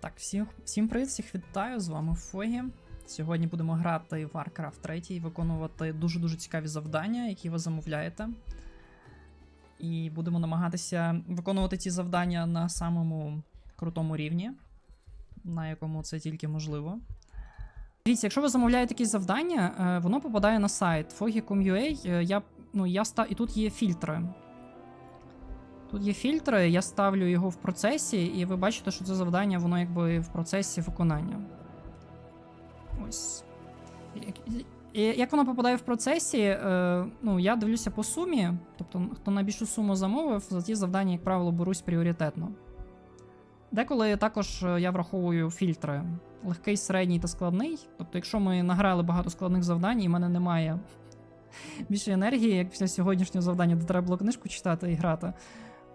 Так, всім, всім привіт, всіх вітаю, з вами Фогі. Сьогодні будемо грати в Warcraft 3 і виконувати дуже-дуже цікаві завдання, які ви замовляєте. І будемо намагатися виконувати ці завдання на самому крутому рівні, на якому це тільки можливо. Дивіться, якщо ви замовляєте якісь завдання, е, воно попадає на сайт fogi.com.ua. Е, Я, ну, я ста... І тут є фільтри. Тут є фільтри, я ставлю його в процесі, і ви бачите, що це завдання, воно якби в процесі виконання. Ось. Як- воно попадає в процесі, е, ну, я дивлюся по сумі. Тобто, хто найбільшу суму замовив, за ті завдання, як правило, берусь пріоритетно. Деколи також е, я враховую фільтри: легкий, середній та складний. Тобто, якщо ми награли багато складних завдань, і в мене немає більше енергії, як після сьогоднішнього завдання, де треба було книжку читати і грати,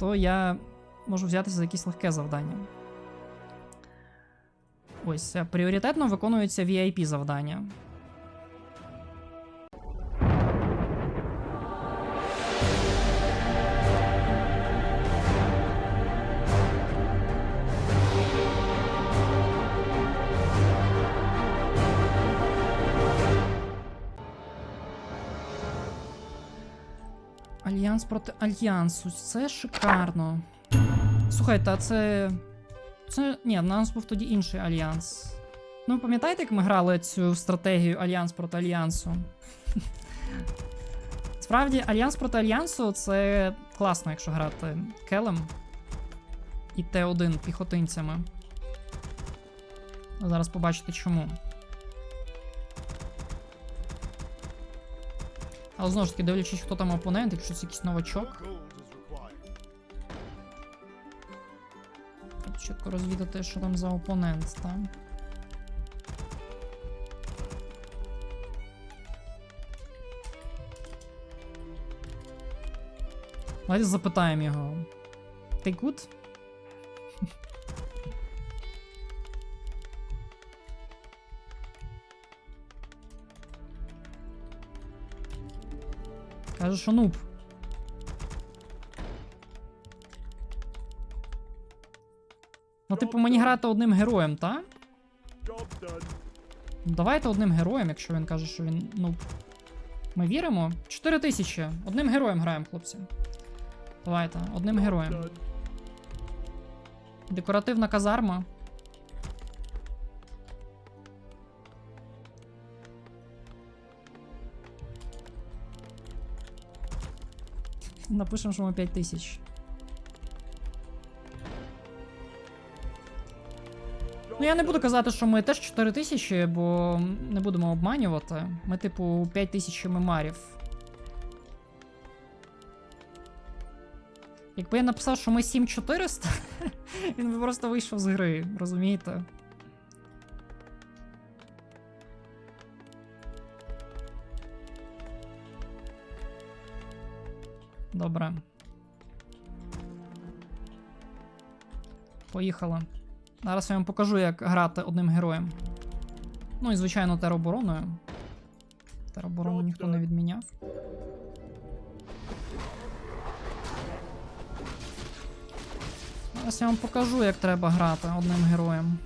то я можу взятися за якесь легке завдання. Ось, е, пріоритетно виконуються VIP завдання. Альянс проти Альянсу. Це шикарно. Слухайте, а це. Це. Ні, в нас був тоді інший альянс. Ну, пам'ятаєте, як ми грали цю стратегію Альянс проти Альянсу? Справді, Альянс проти Альянсу це класно, якщо грати Келем і Т1 піхотинцями. Зараз побачите чому. Але знову ж таки, дивлячись, хто там опонент, якщо це якийсь новачок. Треба чітко розвідати, що там за опонент, так? Давайте запитаємо його. Ти good? Каже, що нуб. Ну, типу, мені грати одним героєм, та? Ну, давайте одним героєм, якщо він каже, що він нуб. Ми віримо? 4 тисячі. Одним героєм граємо, хлопці. Давайте, одним героєм. Декоративна казарма. Напишемо, що ми 5 тисяч. Ну, я не буду казати, що ми теж 4 тисячі, бо не будемо обманювати. Ми, типу, 5 тисяч мемарів. Якби я написав, що ми 7400, він би просто вийшов з гри, розумієте? Добре. Поїхали. Зараз я вам покажу, як грати одним героєм. Ну і, звичайно, теробороною. Тероборону ніхто не відміняв. Зараз я вам покажу, як треба грати одним героєм.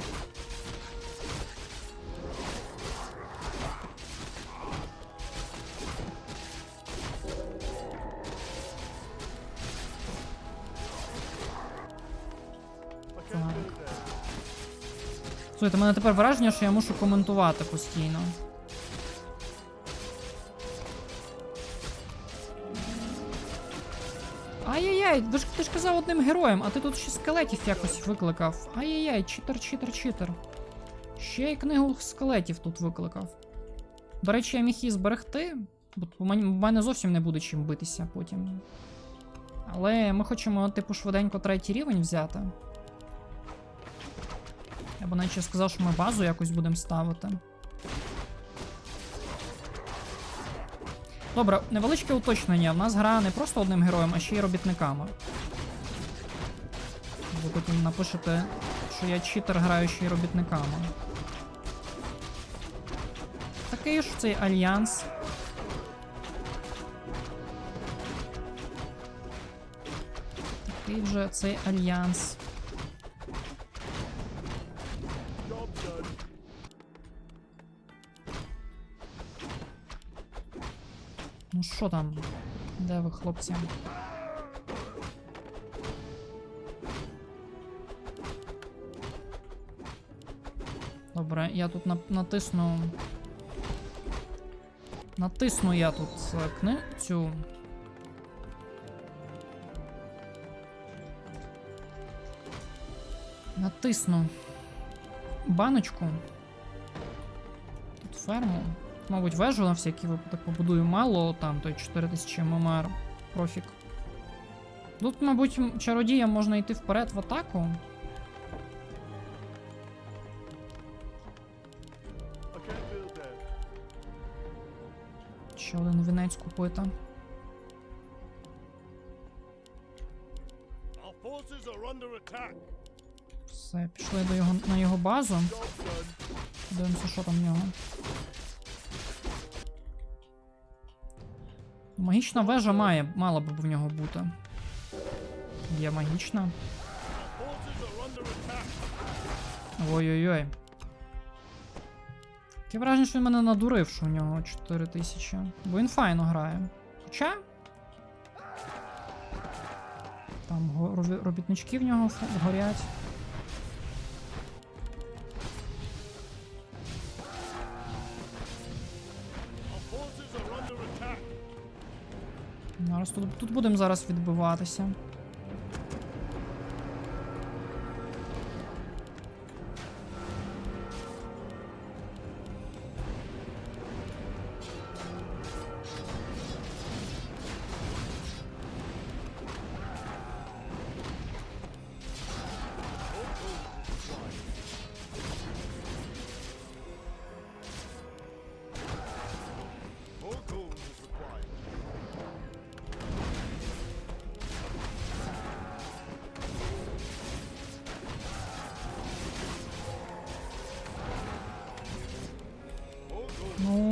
Слухайте, у мене тепер враження, що я мушу коментувати постійно. Ай-яй-яй, ти ж, ти ж казав одним героєм, а ти тут ще скелетів якось викликав. Ай-яй-яй, читер, читер, читер. Ще й книгу скелетів тут викликав. До речі, я міг її зберегти, бо в мене зовсім не буде чим битися потім. Але ми хочемо, типу, швиденько третій рівень взяти. Я б наче сказав, що ми базу якось будемо ставити. Добре, невеличке уточнення. В нас гра не просто одним героєм, а ще й робітниками. Ви потім напишете, що я читер граю ще й робітниками. Такий ж цей альянс. Такий вже цей альянс. Ну що там? Де ви, хлопці? Добре, я тут на- натисну. Натисну я тут е, кни... цю. Натисну баночку. Тут ферму. Мабуть, вежу на всякий випадок побудую мало, там той 4000 ММР профік. Тут, мабуть, чародіям можна йти вперед в атаку. Ще один вінець купити. Все, пішли до його, на його базу. Дивимося, що там в нього. Магічна вежа має, мала б в нього бути. Є магічна. Ой-ой-ой. Таке враження, що він мене надурив, що у нього 4000. Бо він файно грає. Хоча. Там робітнички в нього горять. Тут, тут будемо зараз відбиватися.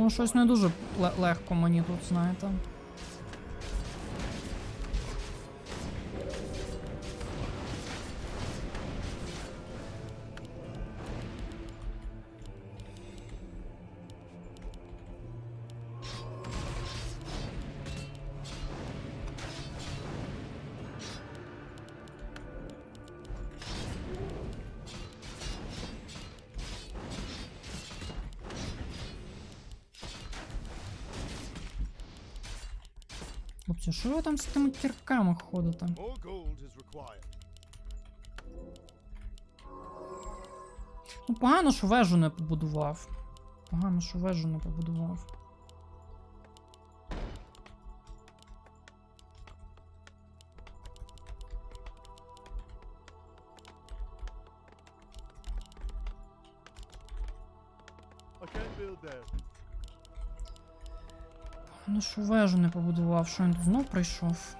Ну, щось не дуже ле- легко мені тут, знаєте. Хлопці, що ви там з тими кірками ходите? Ну, погано, що вежу не побудував. Погано, що вежу не побудував. Що вежу не побудував, що він тут знов прийшов.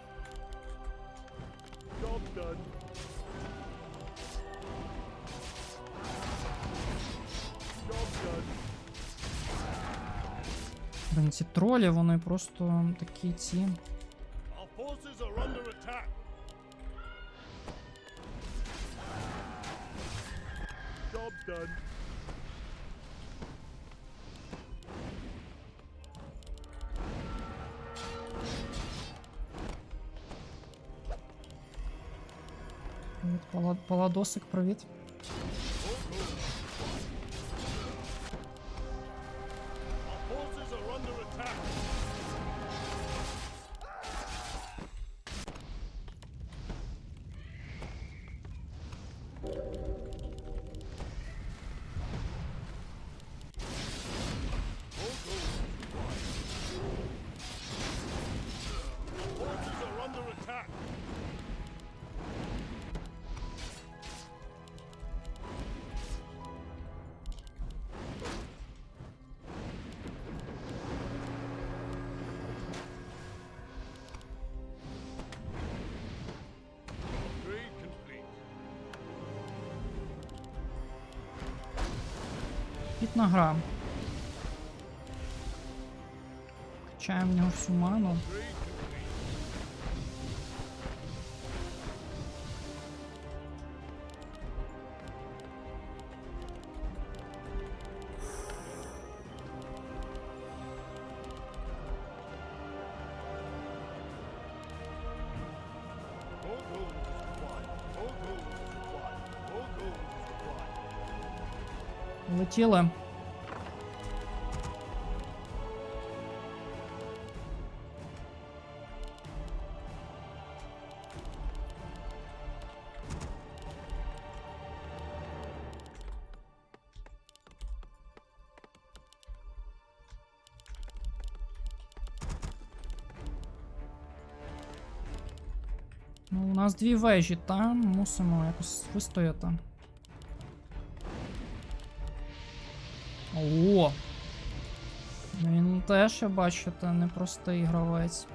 Блін, ці тролі, вони просто такі ці. Паладосик, привіт. Наступна гра. Качаємо в нього всю ману. Летіли. Ну, у нас дві вежі, та мусимо якось вистояти. О! Він теж, я бачите, непростий гравець.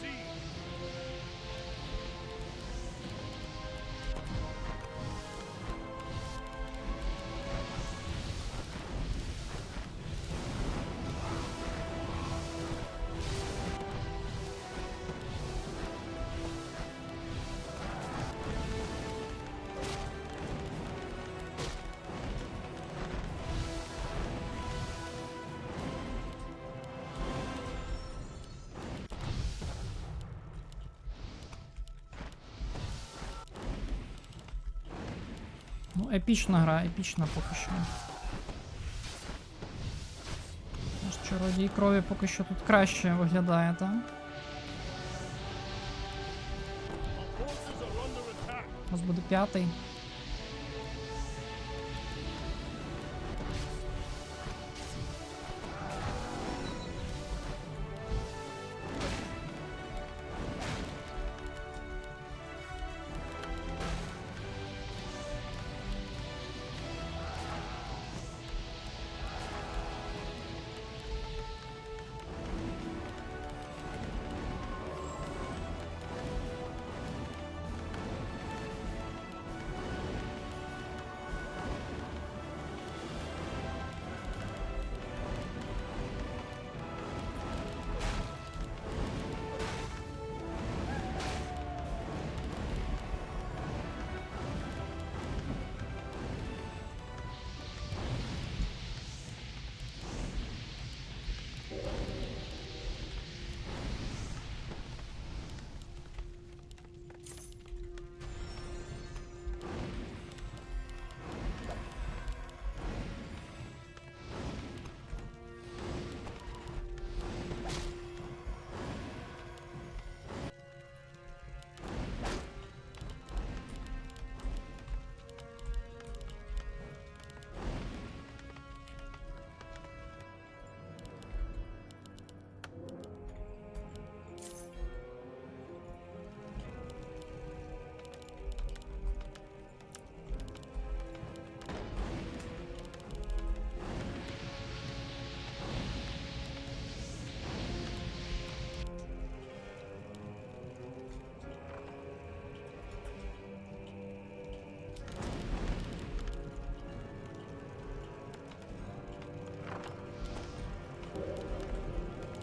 see. Ну, епічна гра, епічна поки що. Наш чародій крові поки що тут краще виглядає, так? У нас буде п'ятий.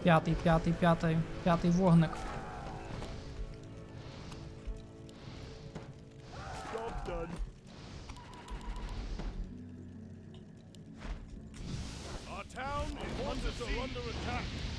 П'ятий, п'ятий, п'ятий, п'ятий вогник. Our town is under attack.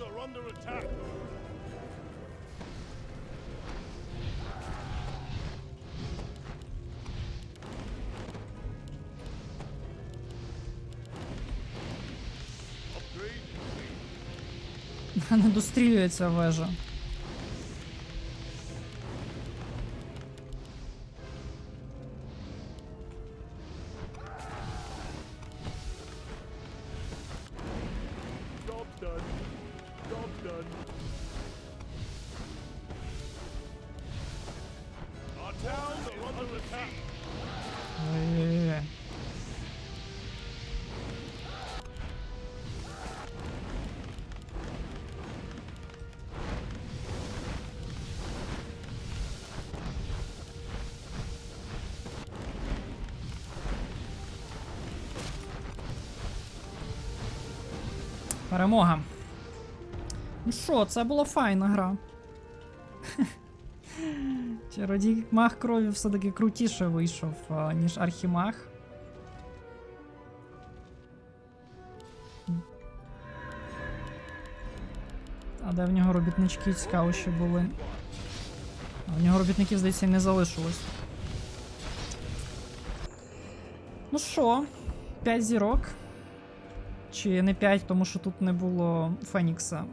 Forces are under attack. Не дострілюється вежа. Перемога. Ну що, це була файна гра. Чародій мах крові все-таки крутіше вийшов, ніж архімаг. А де в нього робітнички цікаво, що були. А в нього робітників, здається, не залишилось. Ну що, 5 зірок. Чи не 5, тому що тут не було Фенікса.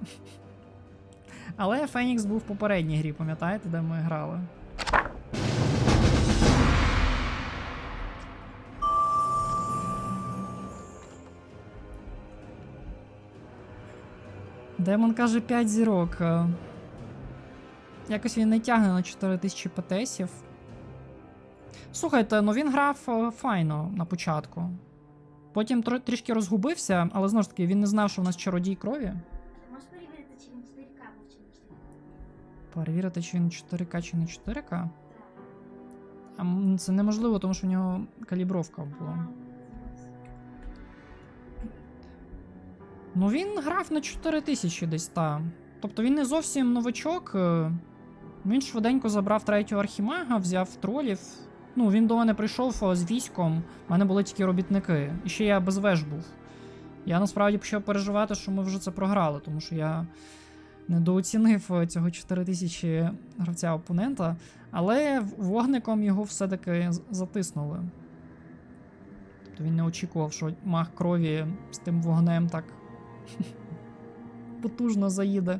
Але Фенікс був в попередній грі, пам'ятаєте, де ми грали? Демон каже 5 зірок. Якось він не тягне на 4000 ПТСів. Слухайте, ну він грав е, файно на початку. Потім тро- трішки розгубився, але знову ж таки він не знав, що в нас чародій крові. Можеш перевірити, чи він 4К був, чи не 4К? Перевірити, чи він 4К чи не 4К. А це неможливо, тому що в нього калібровка була. Ну він грав на 4000 десь та. Тобто він не зовсім новачок. е, Він швиденько забрав третього архімага, взяв тролів. Ну, він до мене прийшов е, з військом, в мене були тільки робітники. І ще я без веж був. Я насправді почав переживати, що ми вже це програли, тому що я недооцінив е, цього 4000 гравця опонента, але вогником його все-таки затиснули. Тобто він не очікував, що мах крові з тим вогнем так потужно заїде.